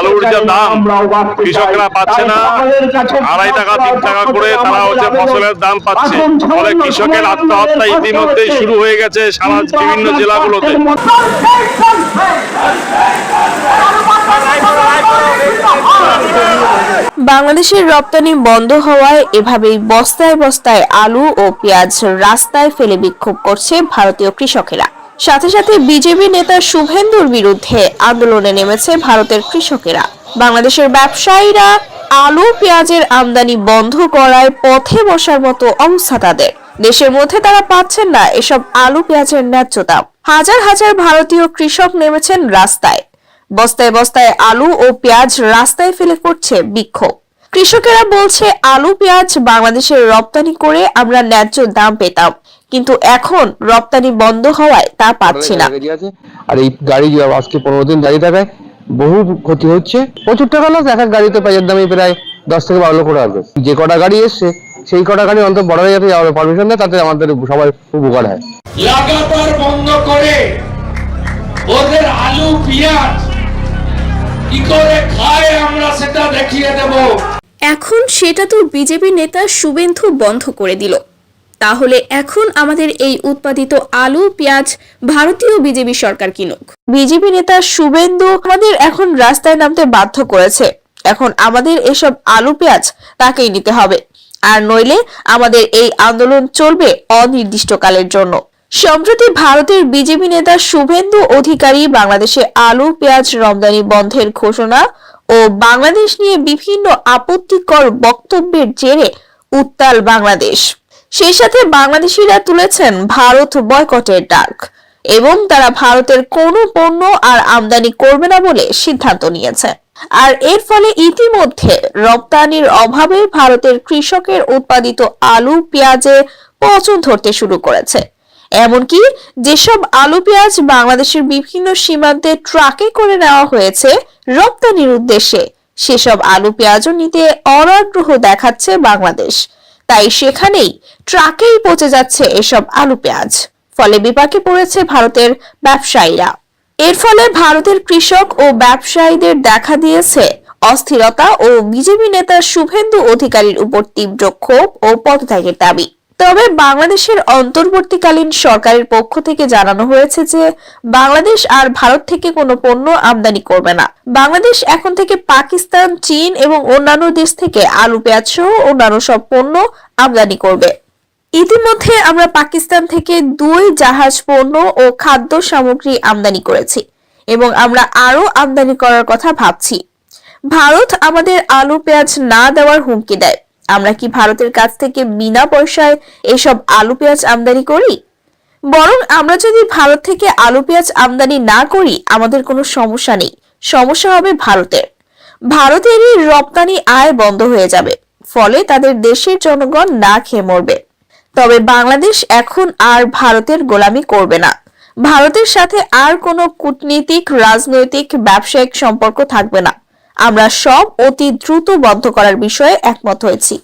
আলুর যে দাম কৃষকরা পাচ্ছে না আড়াই টাকা তিন টাকা করে তারা হচ্ছে ফসলের দাম পাচ্ছে। ফলে কৃষকের আত্মহত্যা ইতিমধ্যেই শুরু হয়ে গেছে সারা বিভিন্ন জেলাগুলোতে। বাংলাদেশের রপ্তানি বন্ধ হওয়ায় এভাবেই বস্তায় বস্তায় আলু ও পেঁয়াজ রাস্তায় ফেলে বিক্ষোভ করছে ভারতীয় কৃষকেরা। সাথে সাথে বিজেপি নেতা শুভেন্দুর বিরুদ্ধে আন্দোলনে নেমেছে ভারতের কৃষকেরা। বাংলাদেশের ব্যবসায়ীরা আলু, পেঁয়াজের আমদানি বন্ধ করায় পথে বসার মতো অবস্থা তাদের। দেশের মধ্যে তারা পাচ্ছেন না এসব আলু, পেঁয়াজের ন্যায্য দাম। হাজার হাজার ভারতীয় কৃষক নেমেছেন রাস্তায়। বস্তায় বস্তায় আলু ও পেঁয়াজ রাস্তায় ফেলে করছে বিক্ষোভ। কৃষকেরা বলছে, আলু, পেঁয়াজ বাংলাদেশের রপ্তানি করে আমরা ন্যায্য দাম পেতাম। কিন্তু এখন রপ্তানি বন্ধ হওয়ায় তা পাচ্ছি না। আর এই গাড়ি যে আজকে পনেরো দিন দাঁড়িয়ে থাকায় বহু ক্ষতি হচ্ছে। প্রচুর টাকা লস এক এক গাড়িতে পেঁয়াজের দামে প্রায় দশ থেকে বারো লক্ষ টাকা। যে কটা গাড়ি এসছে সেই কটা গাড়ি অন্তত বড় যাতে যাওয়ার পারমিশন দেয় তাতে আমাদের সবাই উপকার হয়। লাগাতার বন্ধ করে ওদের আলু পেঁয়াজ কি করে খায় আমরা সেটা দেখিয়ে দেব। এখন সেটা তো বিজেপি নেতা শুভেন্দু বন্ধ করে দিল। তাহলে এখন আমাদের এই উৎপাদিত আলু, পেঁয়াজ ভারতীয় বিজেপি সরকার কিনুক। বিজেপি নেতা শুভেন্দু আমাদের এখন রাস্তায় নামতে বাধ্য করেছে। এখন আমাদের এসব আলু, পেঁয়াজ তাকেই নিতে হবে। আর নইলে আমাদের এই আন্দোলন চলবে অনির্দিষ্টকালের জন্য। সম্প্রতি ভারতের বিজেপি নেতা শুভেন্দু অধিকারী বাংলাদেশে আলু, পেঁয়াজ রমদানি বন্ধের ঘোষণা ও বাংলাদেশ নিয়ে বিভিন্ন আপত্তিকর বক্তব্যের জেরে উত্তাল বাংলাদেশ। সেই সাথে বাংলাদেশিরা তুলেছেন ভারত বয়কটের ডাক। এবং তারা ভারতের কোনো পণ্য আর আমদানি করবে না বলে সিদ্ধান্ত নিয়েছে। আর এর ফলে ইতিমধ্যে রপ্তানির অভাবে ভারতের কৃষকের উৎপাদিত আলু, পেঁয়াজে পচন ধরতে শুরু করেছে। এমনকি যেসব আলু, পেঁয়াজ বাংলাদেশের বিভিন্ন সীমান্তে ট্রাকে করে নেওয়া হয়েছে, রপ্তানির উদ্দেশ্যে সেসব আলু, পেঁয়াজও নিতে অনাগ্রহ দেখাচ্ছে বাংলাদেশ। তাই সেখানেই ট্রাকেই পচে যাচ্ছে এসব আলু পেঁয়াজ। ফলে বিপাকে পড়েছে ভারতের ব্যবসায়ীরা। এর ফলে ভারতের কৃষক ও ব্যবসায়ীদের দেখা দিয়েছে অস্থিরতা ও বিজেপি নেতা শুভেন্দু অধিকারীর উপর তীব্র ক্ষোভ ও পদত্যাগের দাবি। তবে বাংলাদেশের অন্তর্বর্তীকালীন সরকারের পক্ষ থেকে জানানো হয়েছে যে বাংলাদেশ আর ভারত থেকে কোনো পণ্য আমদানি করবে না। বাংলাদেশ এখন থেকে পাকিস্তান, চীন এবং অন্যান্য দেশ থেকে আলু, পেঁয়াজ সহ অন্যান্য সব পণ্য আমদানি করবে। ইতিমধ্যে আমরা পাকিস্তান থেকে দুই জাহাজ পণ্য ও খাদ্য সামগ্রী আমদানি করেছি এবং আমরা আরও আমদানি করার কথা ভাবছি। ভারত আমাদের আলু, পেঁয়াজ না দেওয়ার হুমকি দেয়। আমরা কি ভারতের কাছ থেকে বিনা পয়সায় এসব আলু পেঁয়াজ আমদানি করি? বরং আমরা যদি ভারত থেকে আলু পেঁয়াজ আমদানি না করি, আমাদের কোনো সমস্যা নেই। সমস্যা হবে ভারতের। ভারতেরই রপ্তানি আয় বন্ধ হয়ে যাবে। ফলে তাদের দেশের জনগণ না খেয়ে মরবে। তবে বাংলাদেশ এখন আর ভারতের গোলামি করবে না। ভারতের সাথে আর কোনো কূটনীতিক, রাজনৈতিক, ব্যবসায়িক সম্পর্ক থাকবে না। আমরা সব অতি দ্রুত বন্ধ করার বিষয়ে একমত হয়েছি।